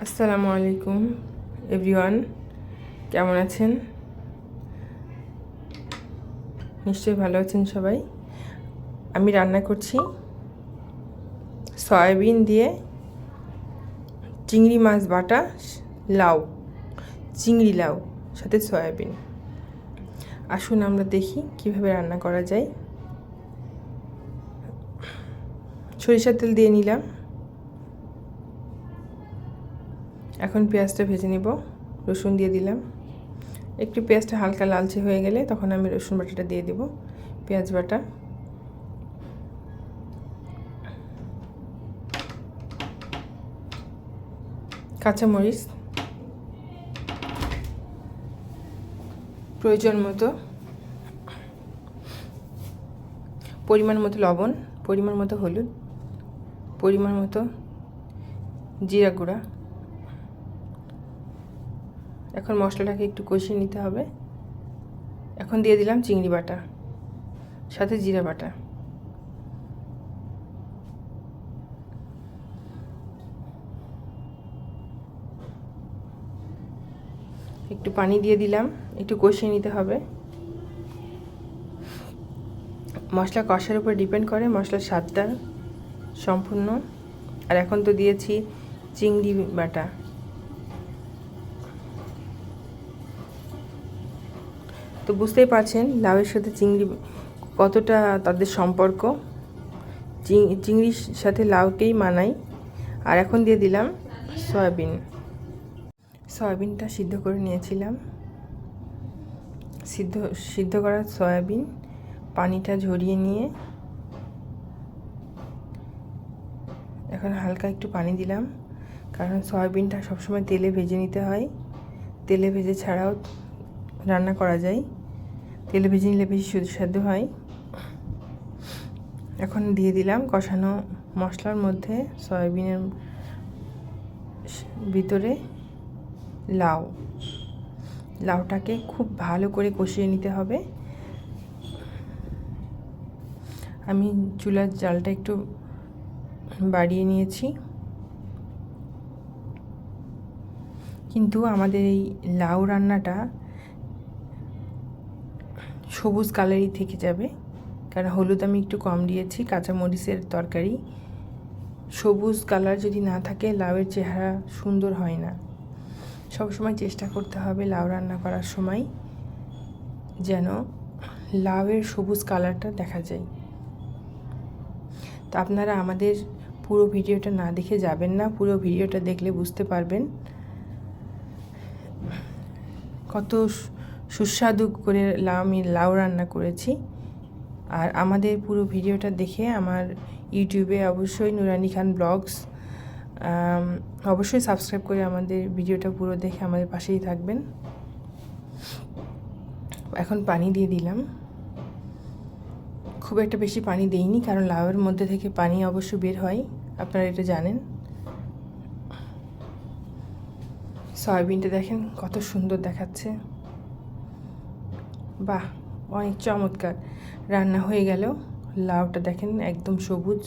আসসালামু আলাইকুম, এভরিওয়ান। কেমন আছেন? নিশ্চয়ই ভালো আছেন সবাই। আমি রান্না করছি সয়াবিন দিয়ে চিংড়ি মাছ বাটা, লাউ, চিংড়ি লাউ, সাথে সয়াবিন। আসুন আমরা দেখি কীভাবে রান্না করা যায়। সরিষার তেল দিয়ে নিলাম। এখন পেঁয়াজটা ভেজে নিব। রসুন দিয়ে দিলাম। একটু পেঁয়াজটা হালকা লালচে হয়ে গেলে তখন আমি রসুন বাটাটা দিয়ে দেব, পেঁয়াজ বাটা। কাঁচামরিচ। প্রয়োজন মতো পরিমাণ মতো লবণ, পরিমাণ মতো হলুদ, পরিমাণ মতো জিরা গুঁড়া। এখন মশলাটাকে একটু কষিয়ে নিতে হবে। এখন দিয়ে দিলাম চিংড়ি বাটা, সাথে জিরা বাটা। একটু পানি দিয়ে দিলাম, একটু কষিয়ে নিতে হবে। মশলা কষার উপর ডিপেন্ড করে মশলার স্বাদটা সম্পূর্ণ। আর এখন তো দিয়েছি চিংড়ি বাটা। তো বুঝতেই পারছেন, লাউয়ের সাথে চিংড়ি কতটা তাদের সম্পর্ক। চিংড়ির সাথে লাউকেই মানাই। আর এখন দিয়ে দিলাম সয়াবিন। সয়াবিনটা সিদ্ধ করে নিয়েছিলাম। সিদ্ধ সিদ্ধ করা সয়াবিন, পানিটা ঝরিয়ে নিয়ে এখন হালকা একটু পানি দিলাম। কারণ সয়াবিনটা সবসময় তেলে ভেজে নিতে হয়। তেলে ভেজে ছাড়াও রান্না করা যায়। তেলে ভেজে নিলে বেশি সুস্বাদু হয়। এখন দিয়ে দিলাম কষানো মশলার মধ্যে সয়াবিনের ভিতরে লাউ। লাউটাকে খুব ভালো করে কষিয়ে নিতে হবে। আমি চুলার জালটা একটু বাড়িয়ে নিয়েছি। কিন্তু আমাদের এই লাউ রান্নাটা সবুজ কালারই থেকে যাবে। কারণ হলুদ আমি একটু কম দিয়েছি, কাঁচামরিচের তরকারি। সবুজ কালার যদি না থাকে, লাউয়ের চেহারা সুন্দর হয় না। সবসময় চেষ্টা করতে হবে লাউ রান্না করার সময় যেন লাউয়ের সবুজ কালারটা দেখা যায়। তো আপনারা আমাদের পুরো ভিডিওটা না দেখে যাবেন না, পুরো ভিডিওটা দেখলে বুঝতে পারবেন। কত সুস্বাদু করে আমি লাউ রান্না করেছি। আর আমাদের পুরো ভিডিওটা দেখে আমার ইউটিউবে অবশ্যই নুরানি খান ব্লগস অবশ্যই সাবস্ক্রাইব করে আমাদের ভিডিওটা পুরো দেখে আমাদের পাশেই থাকবেন। এখন পানি দিয়ে দিলাম। খুব একটা বেশি পানি দেইনি, কারণ লাউয়ের মধ্যে থেকে পানি অবশ্য বের হয়, আপনারা এটা জানেন। সয়াবিনটা দেখেন কত সুন্দর দেখাচ্ছে। বাহ অনেক চমৎকার। রান্না হয়ে গেল। লাউটা দেখেন একদম সবুজ।